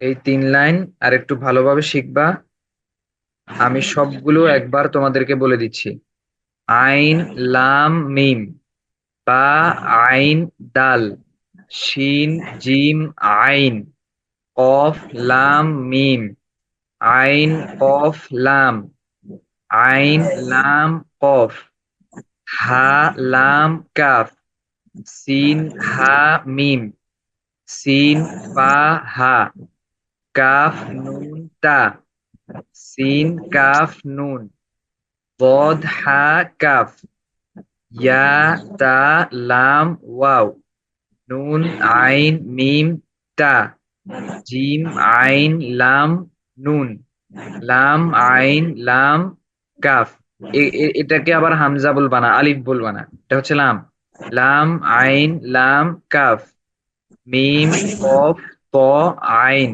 এই তিন লাইন আর একটু ভালোভাবে শিখবা। আমি সবগুলো একবার তোমাদেরকে বলে দিচ্ছি। আইন, লাম, মিম বা আইন, দাল, শিন, জিম, আইন, কফ, লাম, মিম, আইন, কফ, লাম, আইন, লাম, কফ, হা, লাম, কাফ, সিন, হা, মিম, সিন ফা হা। কাফ নুন তা সিন কাফ নুন। বদ হা কাফ, ইয়া, তা, লাম, ওয়াও। নুন, আইন, মিম তা জিম, আইন, লাম, নুন। লাম, আইন, লাম, কাফ। এটাকে আবার হামজা বলবা না, আলিফ বলবা না। এটা হচ্ছে লাম। লাম, আইন, লাম, কাফ। মিম, কফ ত আইন।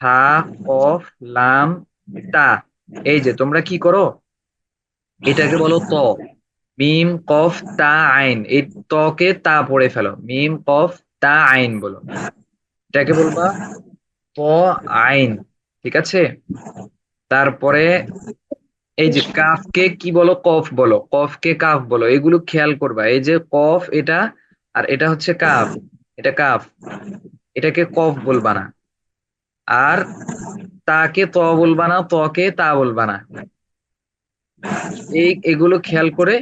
হা কফ লাম তা এই যে, তোমরা কি করো? এটাকে বলো ত। মিম কফ তা আইন। এই তকে তা পড়ে ফেলো। মিম কফ তা আইন বলো। এটাকে বলবা ত আইন। ঠিক আছে? তারপরে এই যে, কাফকে কি বলো? কফ বলো। কফকে কাফ বলো। এগুলো খেয়াল করবা। এই যে, কফ এটা, আর এটা হচ্ছে কাফ। এটা কাফ। এটাকে কফ বলবা না। আর তাকে ত বলবা না তকে তা বলবা না। এই এগুলো খেয়াল করে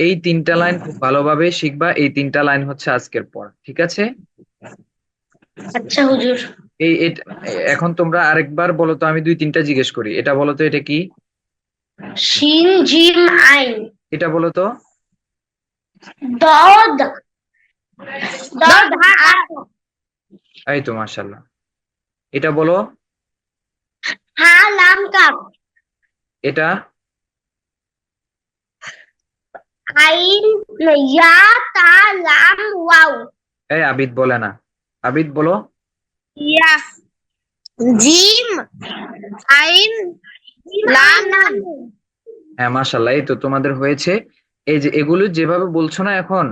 এই তিনটা লাইন খুব ভালোভাবে শিখবা। এই তিনটা লাইন হচ্ছে আজকের পড়া ঠিক আছে? আচ্ছা হুজুর। এই এখন তোমরা আরেকবার বলো তো আমি দুই তিনটা জিজ্ঞেস করি। এটা বলো তো এটা কি? শিন জিম আইন। এটা বলো তো। দদ। দদ এই তো মাশাল্লাহ এটা বলো। হা লাম কাফ এটা? আইন ইয়া তা লাম ওয়াও। এই আবিদ বলে না। আবিদ বলো। ইয়া। জিম। আইন। লাম। হ্যাঁ মাশাল্লাহ এই তো তোমাদের হয়েছে। এই যে এগুলো যেভাবে বলছো না এখন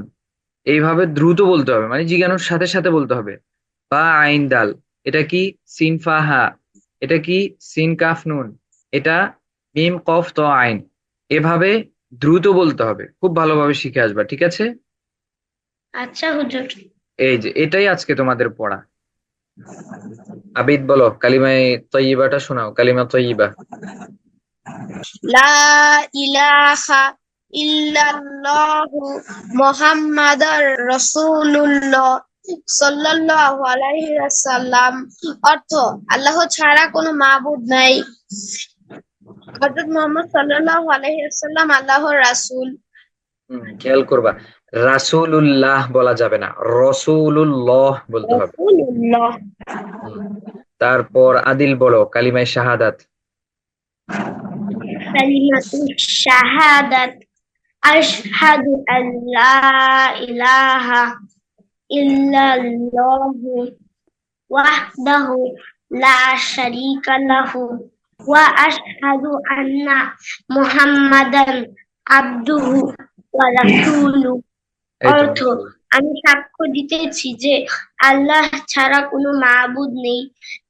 এইভাবে দ্রুত বলতে হবে মানে জিজ্ঞানোর সাথে সাথে বলতে হবে। বা আইন দাল। এটা কি সিন ফা হা এটা কি সিন কাফ নুন এটা মিম কফ ত আইন। এভাবে দ্রুত বলতে হবে খুব ভালোভাবে শিখে আসবা ঠিক আছে? আচ্ছা হুজুর। এই যে এটাই আজকে তোমাদের পড়া। আবিদ বলো কালিমায় তৈবাটা শোনাও কালিমা তৈবা লা ইলাহা ইল্লাল্লাহু মুহাম্মাদার রাসূলুল্লাহ। সাল্লাল্লাহু আলাইহি ওয়াসাল্লাম। অর্থ আল্লাহ ছাড়া কোনো মাবুদ নাই। হযরত মুহাম্মদ সাল্লাল্লাহু আলাইহি ওয়াসাল্লাম আল্লাহর রাসূল। খেয়াল করবা। রাসূলুল্লাহ বলা যাবে না রসুলুল্লাহ বলতে হবে। তারপর আদিল বলো কালিমায় শাহাদাত। শাহাদাত আশহাদু আল্লা ইলাহা ইল্লাল্লাহু ওয়াহদাহু লা শারীকা লাহু ওয়া আশহাদু আন্না মুহাম্মাদান আবদুহু ওয়া রাসূলুহু অর্থ আমি সাক্ষ্য দিতেছি যে আল্লাহ ছাড়া কোনো মাবুদ নেই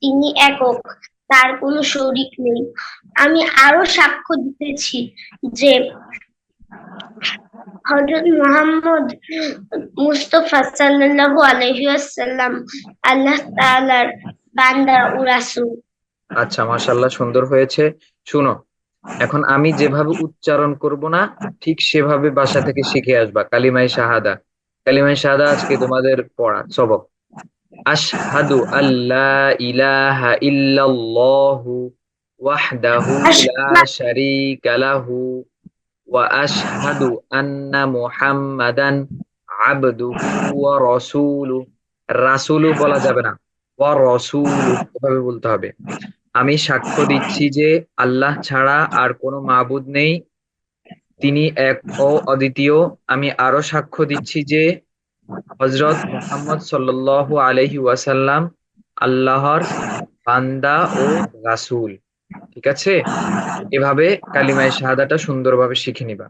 তিনি একক তার কোনো শরিক নেই। আমি আরও সাক্ষ্য দিতেছি যে হযরত মুহাম্মদ মুস্তাফা সাল্লাল্লাহু আলাইহি ওয়াসাল্লাম আল্লাহ তাআলার বান্দা ও রাসূল। আচ্ছা মাশাল্লাহ সুন্দর হয়েছে। শুনো এখন আমি যেভাবে উচ্চারণ করব না ঠিক সেভাবে বাসা থেকে শিখে আসবা। কালিমায় শাহাদা। কালিমায় শাহাদা আজকে তোমাদের পড়া সবক। আশহাদু আল্লা ইলাহা ইল্লাল্লাহু ওয়াহদাহু লা শারীকা লাহু। আশহাদু আন্না মুহাম্মাদান আবদুহু ওয়া রাসূলু বলা যাবে না ওয়া রাসূলু বলতে হবে। আমি সাক্ষ্য দিচ্ছি যে আল্লাহ ছাড়া আর কোনো মাবুদ নেই। তিনি এক ও অদ্বিতীয়। আমি আরও সাক্ষ্য দিচ্ছি যে হজরত মুহাম্মদ সাল্লাল্লাহু আলাইহি ওয়াসাল্লাম আল্লাহর বান্দা ও রাসূল। ঠিক আছে? এভাবে কালিমায় শাহাদাটা সুন্দরভাবে শিখে নিবা।